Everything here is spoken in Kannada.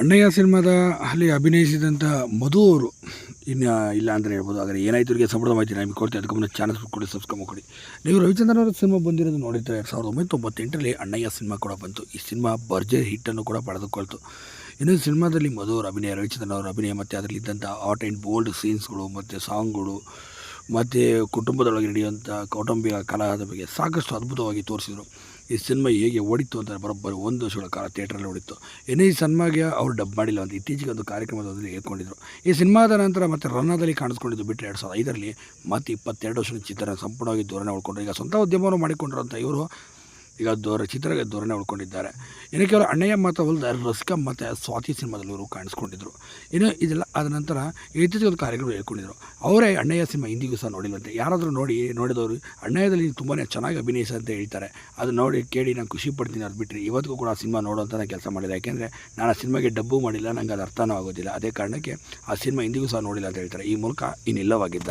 ಅಣ್ಣಯ್ಯ ಸಿನಿಮಾದ ಅಲ್ಲಿ ಅಭಿನಯಿಸಿದಂಥ ಮಧು ಅವರು, ಇನ್ನು ಇಲ್ಲ ಅಂತಲೇ ಹೇಳ್ಬೋದು. ಆದರೆ ಏನಾಯ್ತು ಅವರಿಗೆ ಸಂಪೂರ್ಣ ಮಾಹಿತಿ ನಮಗೆ ಕೊಡ್ತೀವಿ ಅದಕ್ಕೆ ಮುಂದೆ ಚಾನಲ್ ಕೊಡಿ ಸಬ್ಸ್ಕ್ರೈಬ್ ಕೊಡಿ. ನೀವು ರವಿಚಂದ್ರನ್ ಅವರ ಸಿನಿಮಾ ಬಂದಿರೋದು ನೋಡಿದ್ರೆ ಎರಡು ಸಾವಿರದ ಒಂಬೈನೂರ ತೊಂಬತ್ತೆಂಟರಲ್ಲಿ ಅಣ್ಣಯ್ಯ ಸಿನಿಮಾ ಕೂಡ ಬಂತು. ಈ ಸಿನಿಮಾ ಬರ್ಜರ್ ಹಿಟ್ಟನ್ನು ಕೂಡ ಪಡೆದುಕೊಳ್ತು. ಇನ್ನು ಸಿನಿಮಾದಲ್ಲಿ ಮಧು ಅವರ ಅಭಿನಯ, ರವಿಚಂದ್ರನ್ ಅವರ ಅಭಿನಯ, ಮತ್ತು ಅದರಲ್ಲಿದ್ದಂಥ ಆಟ್ ಆ್ಯಂಡ್ ಬೋಲ್ಡ್ ಸೀನ್ಸ್ಗಳು ಮತ್ತು ಸಾಂಗ್ಗಳು ಮತ್ತು ಕುಟುಂಬದೊಳಗೆ ನಡೆಯುವಂಥ ಕೌಟುಂಬಿಕ ಕಲಹದ ಬಗ್ಗೆ ಸಾಕಷ್ಟು ಅದ್ಭುತವಾಗಿ ತೋರಿಸಿದರು. ಈ ಸಿನಿಮಾ ಹೇಗೆ ಓಡಿತ್ತು ಅಂತ ಬರೋಬ್ಬರಿ ಒಂದು ವರ್ಷಗಳ ಕಾಲ ಥಿಯೇಟ್ರಲ್ಲಿ ಓಡಿತ್ತು. ಎನಿ ಈ ಸಿನಿಮಾಗೆ ಅವರು ಡಬ್ ಮಾಡಿಲ್ಲ ಅಂತ ಇತ್ತೀಚೆಗೆ ಒಂದು ಕಾರ್ಯಕ್ರಮದಲ್ಲಿ ಹೇಳ್ಕೊಂಡಿದ್ರು. ಈ ಸಿನಿಮಾದ ನಂತರ ಮತ್ತೆ ರನ್ನದಲ್ಲಿ ಕಾಣಿಸ್ಕೊಂಡಿದ್ದು ಬಿಟ್ಟರೆ ಎರಡು ಸಾವಿರದ ಐದರಲ್ಲಿ ಮತ್ತೆ ಇಪ್ಪತ್ತೆರಡು ವರ್ಷದ ಚಿತ್ರ ಸಂಪೂರ್ಣವಾಗಿ ಧೋರಣೆ ಉಳ್ಕೊಂಡ್ರು. ಈಗ ಸ್ವಂತ ಉದ್ಯಮವನ್ನು ಮಾಡಿಕೊಂಡಿರೋಂಥ ಇವರು ಈಗ ದೋರ ಚಿತ್ರ ಧೋರಣೆ ಉಳ್ಕೊಂಡಿದ್ದಾರೆ. ಇನ್ನು ಕೆಲವರು ಅಣ್ಣಯ್ಯ ಮಾತ್ರ ಹೊಲ್ದ ರಸಿಕ ಮತ್ತು ಸ್ವಾತಿ ಸಿನಿಮಾದಲ್ಲಿ ಇವರು ಕಾಣಿಸ್ಕೊಂಡಿದ್ರು. ಇನ್ನು ಇದೆಲ್ಲ ಆದ ನಂತರ ಇತ್ತೀಚೆಗೆ ಒಂದು ಕಾರ್ಯಕ್ರಮ ಹೇಳ್ಕೊಂಡಿದ್ರು. ಅವರೇ ಅಣ್ಣಯ್ಯ ಸಿನಿಮಾ ಇಂದಿಗೂ ಸಹ ನೋಡಿಲ್ವಂತೆ. ಯಾರಾದರೂ ನೋಡಿ ನೋಡಿದವರು ಅಣ್ಣಯ್ಯದಲ್ಲಿ ತುಂಬಾ ಚೆನ್ನಾಗಿ ಅಭಿನಯಿಸ ಅಂತ ಹೇಳ್ತಾರೆ. ಅದು ನೋಡಿ ಕೇಳಿ ನಾನು ಖುಷಿ ಪಡ್ತೀನಿ ಅದು ಬಿಟ್ಟರೆ ಇವತ್ತಿಗೂ ಕೂಡ ಆ ಸಿನಿಮಾ ನೋಡೋ ಕೆಲಸ ಮಾಡಿದೆ ಯಾಕೆಂದರೆ ನಾನು ಆ ಸಿನಿಮಾಗೆ ಡಬ್ಬು ಮಾಡಿಲ್ಲ ನನಗೆ ಅದು ಅರ್ಥನೂ ಆಗೋದಿಲ್ಲ. ಅದೇ ಕಾರಣಕ್ಕೆ ಆ ಸಿನಿಮಾ ಇಂದಿಗೂ ಸಹ ನೋಡಿಲ್ಲ ಅಂತ ಹೇಳ್ತಾರೆ. ಈ ಮೂಲಕ ಇನ್ನಿಲ್ಲವಾಗಿದ್ದ